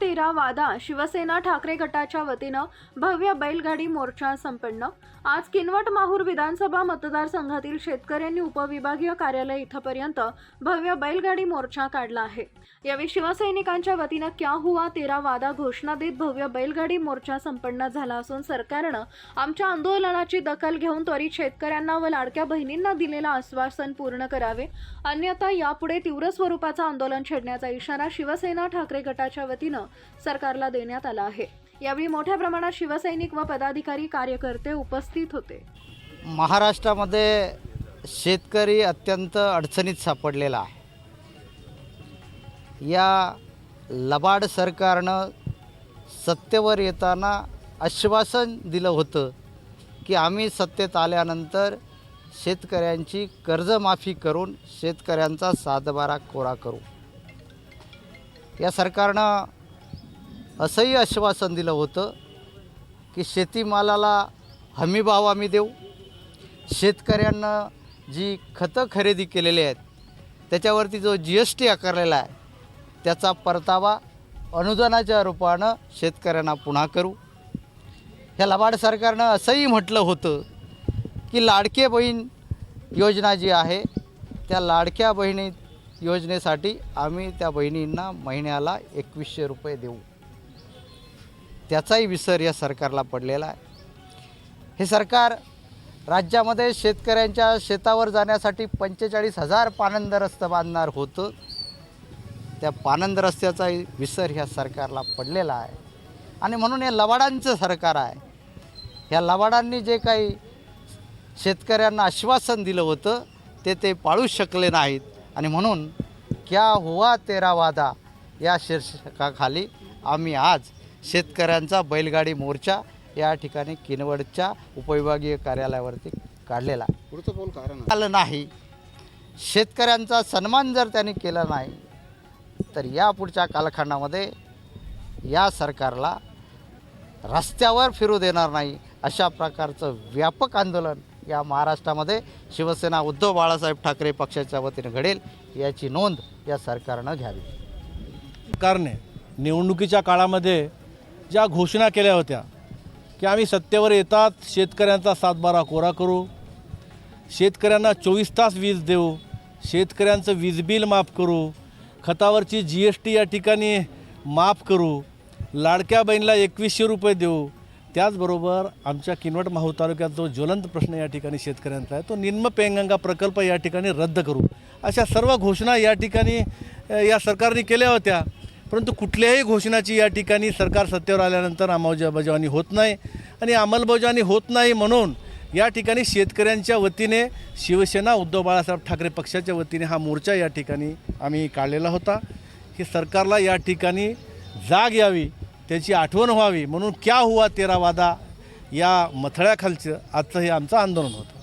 तेरा वादा शिवसेना ठाकरे गटाच्या वतीनं भव्य बैलगाडी मोर्चा संपन्न. आज किनवट माहूर विधानसभा मतदारसंघातील शेतकऱ्यांनी उपविभागीय कार्यालय इथंपर्यंत भव्य बैलगाडी मोर्चा काढला आहे. यावेळी शिवसैनिकांच्या वतीनं क्या हुआ तेरा वादा घोषणा देत भव्य बैलगाडी मोर्चा संपन्न झाला असून सरकारनं आमच्या आंदोलनाची दखल घेऊन त्वरित शेतकऱ्यांना व लाडक्या बहिणींना दिलेलं आश्वासन पूर्ण करावे. अन्यथा यापुढे तीव्र स्वरूपाचं आंदोलन छेडण्याचा इशारा शिवसेना ठाकरे गटाच्या वतीनं सरकारला देण्यात आला आहे. यावेळी मोठ्या प्रमाणात शिवसैनिक व पदाधिकारी कार्यकर्ते उपस्थित होते. महाराष्ट्रामध्ये शेतकरी अत्यंत अडचणीत सापडलेला आहे. या लबाड सरकारनं सत्तेवर येताना आश्वासन दिलं होतं की आम्ही सत्तेत आल्यानंतर शेतकऱ्यांची कर्जमाफी करून शेतकऱ्यांचा सातबारा कोरा करू. या सरकारनं असंही आश्वासन दिलं होतं की शेतीमालाला हमीभाव आम्ही देऊ. शेतकऱ्यांना जी खतं खरेदी केलेली आहेत त्याच्यावरती जो जी एस टी आकारलेला आहे त्याचा परतावा अनुदानाच्या रूपानं शेतकऱ्यांना पुन्हा करू. ह्या लबाड सरकारनं असंही म्हटलं होतं की लाडके बहीण योजना जी आहे त्या लाडक्या बहिणी योजनेसाठी आम्ही त्या बहिणींना महिन्याला एकवीसशे रुपये देऊ. त्याचाही विसर या सरकारला पडलेला आहे. हे सरकार राज्यामध्ये शेतकऱ्यांच्या शेतावर जाण्यासाठी पंचेचाळीस हजार पानंद रस्तं बांधणार होतं. त्या पानंद रस्त्याचाही विसर ह्या सरकारला पडलेला आहे. आणि म्हणून हे लवाडांचं सरकार आहे. ह्या लवाडांनी जे काही शेतकऱ्यांना आश्वासन दिलं होतं ते ते पाळू शकले नाहीत. आणि म्हणून क्या हुआ तेरा वादा या शीर्षकाखाली आम्ही आज शेतकऱ्यांचा बैलगाडी मोर्चा या ठिकाणी किनवडच्या उपविभागीय कार्यालयावरती काढलेला. पुढचं कारण आलं नाही. शेतकऱ्यांचा सन्मान जर त्यांनी केला नाही तर या पुढच्या कालखंडामध्ये या सरकारला रस्त्यावर फिरू देणार नाही अशा प्रकारचं व्यापक आंदोलन या महाराष्ट्रामध्ये शिवसेना उद्धव बाळासाहेब ठाकरे पक्षाच्या वतीनं घडेल याची नोंद या सरकारनं घ्यावी. सरकारने निवडणुकीच्या काळामध्ये ज्या घोषणा केल्या होत्या की आम्ही सत्तेवर येतात शेतकऱ्यांचा सातबारा कोरा करू शेतकऱ्यांना चोवीस तास वीज देऊ शेतकऱ्यांचं वीज बिल माफ करू खतावरची जी एस टी या ठिकाणी माफ करू लाडक्या बहिणीला एकवीसशे रुपये देऊ त्याचबरोबर आमच्या किनवट माहूर तालुक्यात जो ज्वलंत प्रश्न या ठिकाणी शेतकऱ्यांचा आहे तो निम्न पेंगंगा प्रकल्प या ठिकाणी रद्द करू. अशा सर्व घोषणा या ठिकाणी या सरकारने केल्या होत्या. परंतु कुठल्याही घोषणाची या ठिकाणी सरकार सत्तेवर आल्यानंतर अंमलबजावणी होत नाही आणि अंमलबजावणी होत नाही म्हणून या ठिकाणी शेतकऱ्यांच्या वतीने शिवसेना उद्धव बाळासाहेब ठाकरे पक्षाच्या वतीने हा मोर्चा या ठिकाणी आम्ही काढलेला होता. की सरकारला या ठिकाणी जाग यावी त्याची आठवण व्हावी म्हणून क्या हुआ तेरा वादा या मथळ्याखालचं आजचं हे आमचं आंदोलन होतं.